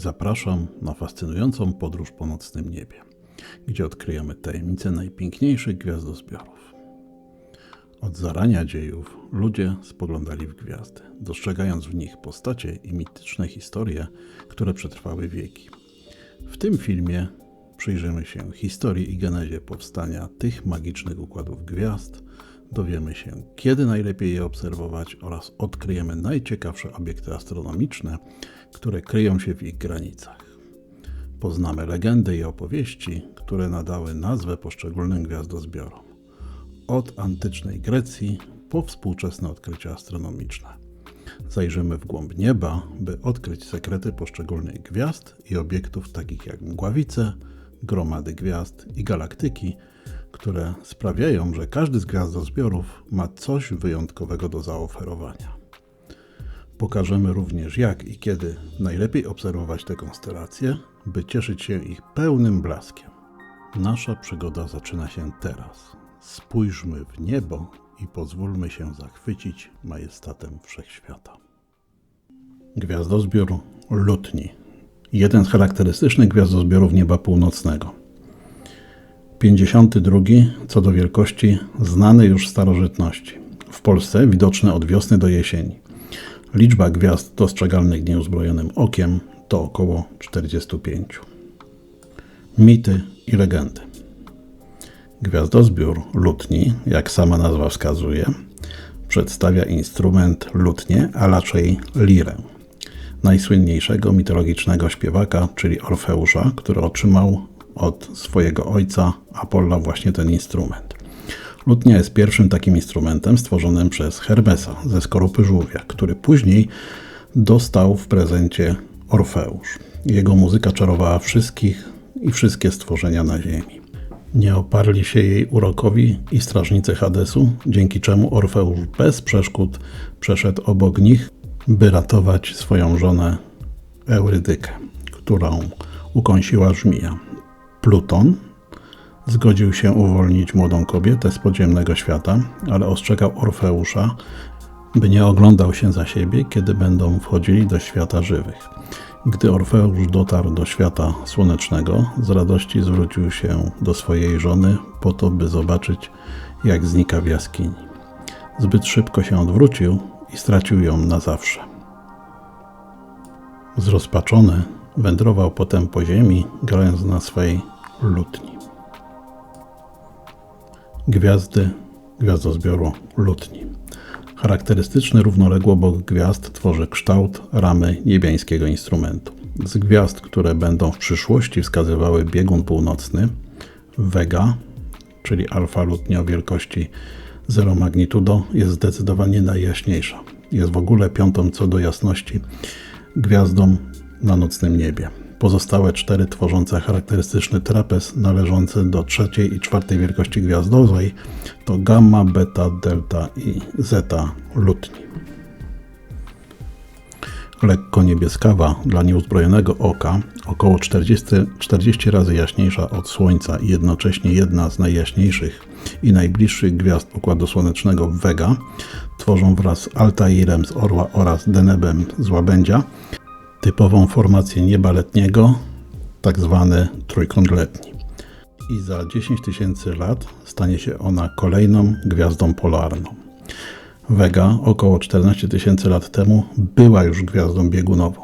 Zapraszam na fascynującą podróż po nocnym niebie, gdzie odkryjemy tajemnice najpiękniejszych gwiazdozbiorów. Od zarania dziejów ludzie spoglądali w gwiazdy, dostrzegając w nich postacie i mityczne historie, które przetrwały wieki. W tym filmie przyjrzymy się historii i genezie powstania tych magicznych układów gwiazd, dowiemy się, kiedy najlepiej je obserwować oraz odkryjemy najciekawsze obiekty astronomiczne, które kryją się w ich granicach. Poznamy legendy i opowieści, które nadały nazwę poszczególnym gwiazdozbiorom. Od antycznej Grecji po współczesne odkrycia astronomiczne. Zajrzymy w głąb nieba, by odkryć sekrety poszczególnych gwiazd i obiektów takich jak mgławice, gromady gwiazd i galaktyki, które sprawiają, że każdy z gwiazdozbiorów ma coś wyjątkowego do zaoferowania. Pokażemy również jak i kiedy najlepiej obserwować te konstelacje, by cieszyć się ich pełnym blaskiem. Nasza przygoda zaczyna się teraz. Spójrzmy w niebo i pozwólmy się zachwycić majestatem wszechświata. Gwiazdozbiór Lutni. Jeden z charakterystycznych gwiazdozbiorów nieba północnego. 52 co do wielkości znany już w starożytności. W Polsce widoczny od wiosny do jesieni. Liczba gwiazd dostrzegalnych nieuzbrojonym okiem to około 45. Mity i legendy. Gwiazdozbiór lutni, jak sama nazwa wskazuje, przedstawia instrument lutnie, a raczej lirę, najsłynniejszego mitologicznego śpiewaka, czyli Orfeusza, który otrzymał od swojego ojca Apolla właśnie ten instrument. Lutnia jest pierwszym takim instrumentem stworzonym przez Hermesa ze skorupy żółwia, który później dostał w prezencie Orfeusz. Jego muzyka czarowała wszystkich i wszystkie stworzenia na ziemi. Nie oparli się jej urokowi i strażnicy Hadesu, dzięki czemu Orfeusz bez przeszkód przeszedł obok nich, by ratować swoją żonę Eurydykę, którą ukąsiła żmija. Pluton zgodził się uwolnić młodą kobietę z podziemnego świata, ale ostrzegał Orfeusza, by nie oglądał się za siebie, kiedy będą wchodzili do świata żywych. Gdy Orfeusz dotarł do świata słonecznego, z radości zwrócił się do swojej żony po to, by zobaczyć, jak znika w jaskini. Zbyt szybko się odwrócił i stracił ją na zawsze. Zrozpaczony wędrował potem po ziemi, grając na swej lutni. Gwiazdy gwiazdozbioru lutni. Charakterystyczny równoległobok gwiazd tworzy kształt ramy niebiańskiego instrumentu. Z gwiazd, które będą w przyszłości wskazywały biegun północny, Vega, czyli alfa lutnia o wielkości 0 magnitudo, jest zdecydowanie najjaśniejsza. Jest w ogóle piątą co do jasności gwiazdą na nocnym niebie. Pozostałe cztery tworzące charakterystyczny trapez należący do trzeciej i czwartej wielkości gwiazdowej to gamma, beta, delta i zeta lutni. Lekko niebieskawa dla nieuzbrojonego oka, około 40, 40 razy jaśniejsza od Słońca i jednocześnie jedna z najjaśniejszych i najbliższych gwiazd Układu Słonecznego Vega, tworzą wraz z Altairem z Orła oraz Denebem z Łabędzia typową formację nieba letniego, tak zwany trójkąt letni. I za 10 tysięcy lat stanie się ona kolejną gwiazdą polarną. Vega około 14 tysięcy lat temu była już gwiazdą biegunową.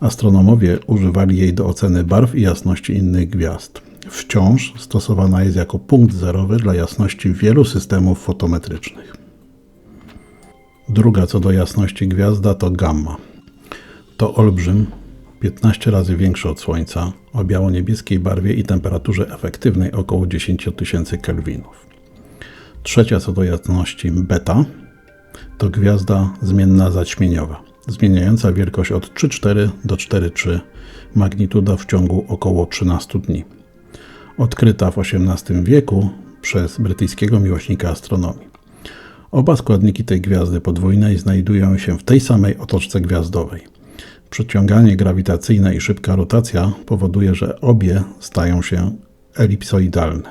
Astronomowie używali jej do oceny barw i jasności innych gwiazd. Wciąż stosowana jest jako punkt zerowy dla jasności wielu systemów fotometrycznych. Druga co do jasności gwiazda to gamma. To olbrzym, 15 razy większy od Słońca, o biało-niebieskiej barwie i temperaturze efektywnej około 10 tysięcy kelwinów. Trzecia co do jasności beta to gwiazda zmienna zaćmieniowa, zmieniająca wielkość od 3,4 do 4,3 magnituda w ciągu około 13 dni. Odkryta w XVIII wieku przez brytyjskiego miłośnika astronomii. Oba składniki tej gwiazdy podwójnej znajdują się w tej samej otoczce gwiazdowej. Przyciąganie grawitacyjne i szybka rotacja powoduje, że obie stają się elipsoidalne.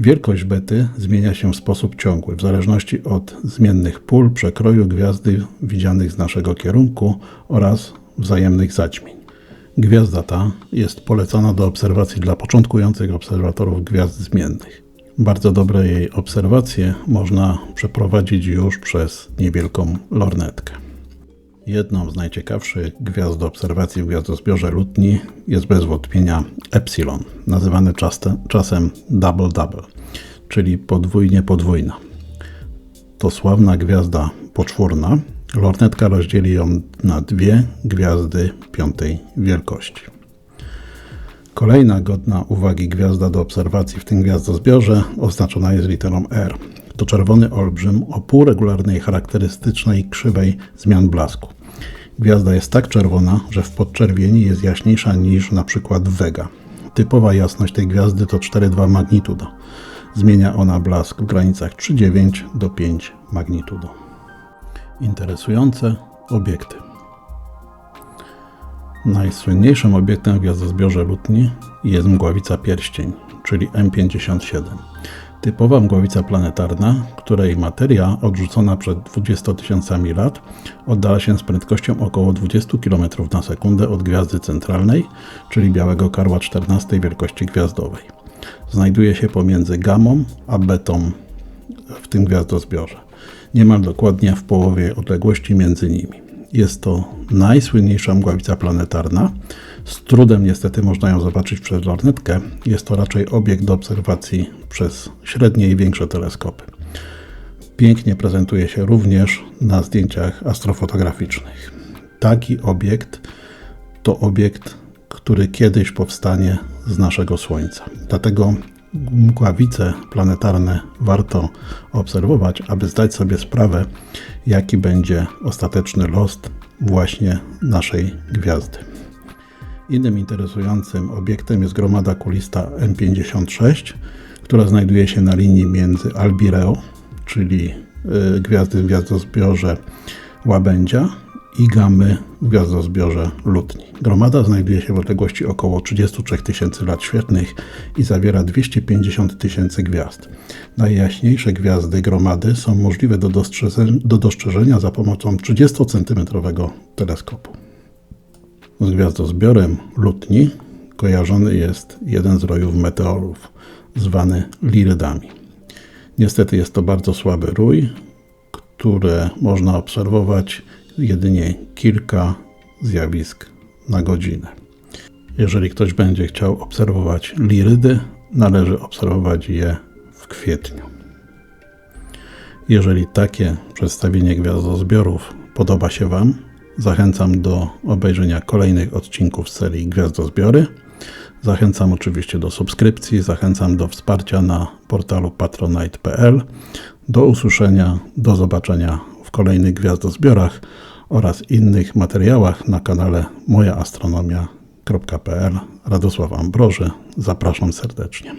Wielkość bety zmienia się w sposób ciągły w zależności od zmiennych pól przekroju gwiazdy widzianych z naszego kierunku oraz wzajemnych zaćmień. Gwiazda ta jest polecana do obserwacji dla początkujących obserwatorów gwiazd zmiennych. Bardzo dobre jej obserwacje można przeprowadzić już przez niewielką lornetkę. Jedną z najciekawszych gwiazd do obserwacji w gwiazdozbiorze Lutni jest bez wątpienia Epsilon, nazywany czasem, Double Double, czyli podwójnie podwójna. To sławna gwiazda poczwórna. Lornetka rozdzieli ją na dwie gwiazdy piątej wielkości. Kolejna godna uwagi gwiazda do obserwacji w tym gwiazdozbiorze oznaczona jest literą R. To czerwony olbrzym o półregularnej charakterystycznej krzywej zmian blasku. Gwiazda jest tak czerwona, że w podczerwieni jest jaśniejsza niż na przykład Vega. Typowa jasność tej gwiazdy to 4,2 magnitudo. Zmienia ona blask w granicach 3,9 do 5 magnitudo. Interesujące obiekty. Najsłynniejszym obiektem w gwiazdozbiorze Lutni jest mgławica pierścień, czyli M57. Typowa mgławica planetarna, której materia odrzucona przed 20 tysiącami lat oddala się z prędkością około 20 km na sekundę od gwiazdy centralnej, czyli białego karła 14 wielkości gwiazdowej. Znajduje się pomiędzy gamą a betą w tym gwiazdozbiorze, niemal dokładnie w połowie odległości między nimi. Jest to najsłynniejsza mgławica planetarna. Z trudem niestety można ją zobaczyć przez lornetkę. Jest to raczej obiekt do obserwacji przez średnie i większe teleskopy. Pięknie prezentuje się również na zdjęciach astrofotograficznych. Taki obiekt to obiekt, który kiedyś powstanie z naszego Słońca. Dlatego mgławice planetarne warto obserwować, aby zdać sobie sprawę, jaki będzie ostateczny los właśnie naszej gwiazdy. Innym interesującym obiektem jest gromada kulista M56, która znajduje się na linii między Albireo, czyli y, gwiazdy w gwiazdozbiorze Łabędzia i gamy w gwiazdozbiorze Lutni. Gromada znajduje się w odległości około 33 tysięcy lat świetlnych i zawiera 250 tysięcy gwiazd. Najjaśniejsze gwiazdy gromady są możliwe do, do dostrzeżenia za pomocą 30-centymetrowego teleskopu. Z gwiazdozbiorem Lutni kojarzony jest jeden z rojów meteorów, zwany Lirydami. Niestety jest to bardzo słaby rój, które można obserwować jedynie kilka zjawisk na godzinę. Jeżeli ktoś będzie chciał obserwować lirydy, należy obserwować je w kwietniu. Jeżeli takie przedstawienie gwiazdozbiorów podoba się Wam, zachęcam do obejrzenia kolejnych odcinków serii Gwiazdozbiory. Zachęcam oczywiście do subskrypcji, zachęcam do wsparcia na portalu patronite.pl. Do usłyszenia, do zobaczenia kolejnych gwiazdozbiorach oraz innych materiałach na kanale mojaastronomia.pl. Radosław Ambroży, zapraszam serdecznie.